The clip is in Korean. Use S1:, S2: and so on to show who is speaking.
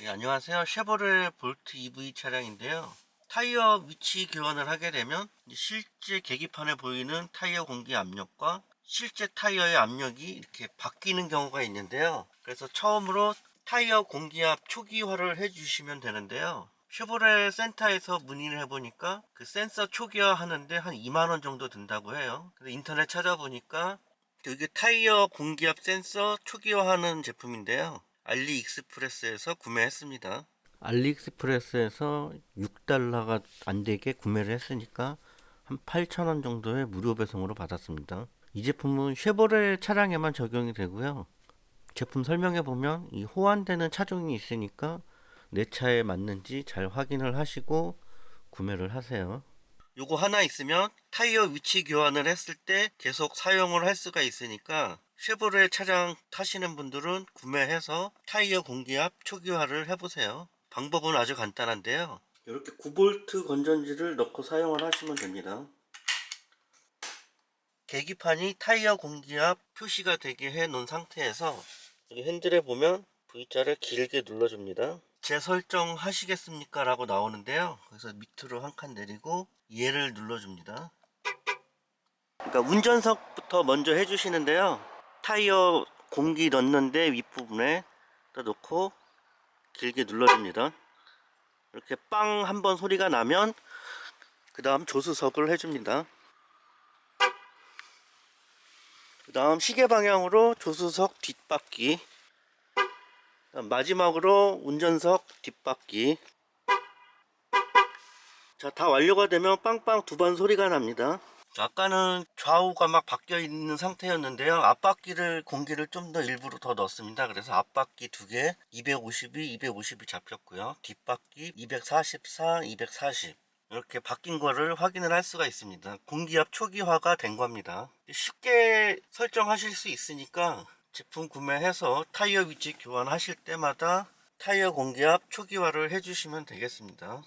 S1: 네, 안녕하세요. 쉐보레 볼트 EV 차량인데요. 타이어 위치 교환을 하게 되면 실제 계기판에 보이는 타이어 공기 압력과 실제 타이어의 압력이 이렇게 바뀌는 경우가 있는데요. 그래서 처음으로 타이어 공기압 초기화를 해주시면 되는데요. 쉐보레 센터에서 문의를 해보니까 그 센서 초기화 하는데 한 2만원 정도 든다고 해요. 인터넷 찾아보니까 이게 타이어 공기압 센서 초기화하는 제품인데요. 알리익스프레스에서 구매했습니다. 알리익스프레스에서 6달러가 안 되게 구매를 했으니까 한 8,000원 정도의 무료 배송으로 받았습니다. 이 제품은 쉐보레 차량에만 적용이 되고요. 제품 설명해 보면 이 호환되는 차종이 있으니까 내 차에 맞는지 잘 확인을 하시고 구매를 하세요. 요거 하나 있으면 타이어 위치 교환을 했을 때 계속 사용을 할 수가 있으니까 쉐보레 차량 타시는 분들은 구매해서 타이어 공기압 초기화를 해보세요. 방법은 아주 간단한데요. 이렇게 9V 건전지를 넣고 사용을 하시면 됩니다. 계기판이 타이어 공기압 표시가 되게 해 놓은 상태에서 여기 핸들에 보면 V자를 길게 눌러줍니다. 재설정 하시겠습니까? 라고 나오는데요. 그래서 밑으로 한 칸 내리고 얘를 눌러줍니다. 그러니까 운전석부터 먼저 해주시는데요. 타이어 공기 넣는데 윗부분에 또 놓고 길게 눌러줍니다. 이렇게 빵 한 번 소리가 나면 그 다음 조수석을 해줍니다. 그 다음 시계 방향으로 조수석 뒷바퀴 마지막으로 운전석 뒷바퀴 자 다 완료가 되면 빵빵 두 번 소리가 납니다 아까는 좌우가 막 바뀌어 있는 상태였는데요. 앞바퀴를 공기를 좀 더 일부러 더 넣었습니다. 그래서 앞바퀴 두 개 252, 250이 잡혔고요. 뒷바퀴 244, 240 이렇게 바뀐 거를 확인을 할 수가 있습니다. 공기압 초기화가 된 겁니다. 쉽게 설정하실 수 있으니까 제품 구매해서 타이어 위치 교환하실 때마다 타이어 공기압 초기화를 해주시면 되겠습니다